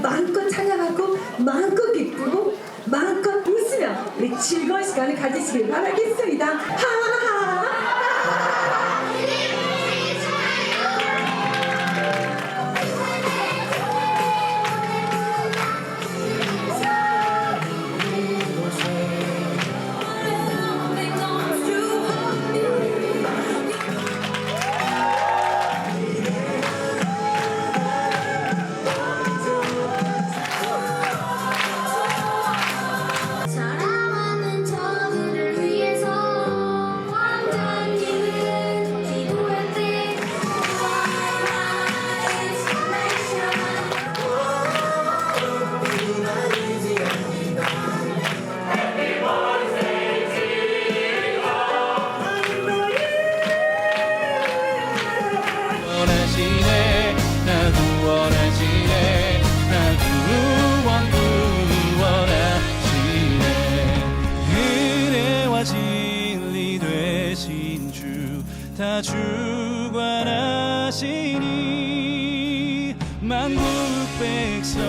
마음껏 찬양하고 마음껏 기쁘고 마음껏 웃으며 우리 즐거운 시간을 가지시길 바라겠습니다. 하하. 되신 주 다 주관하시니. 만국 백성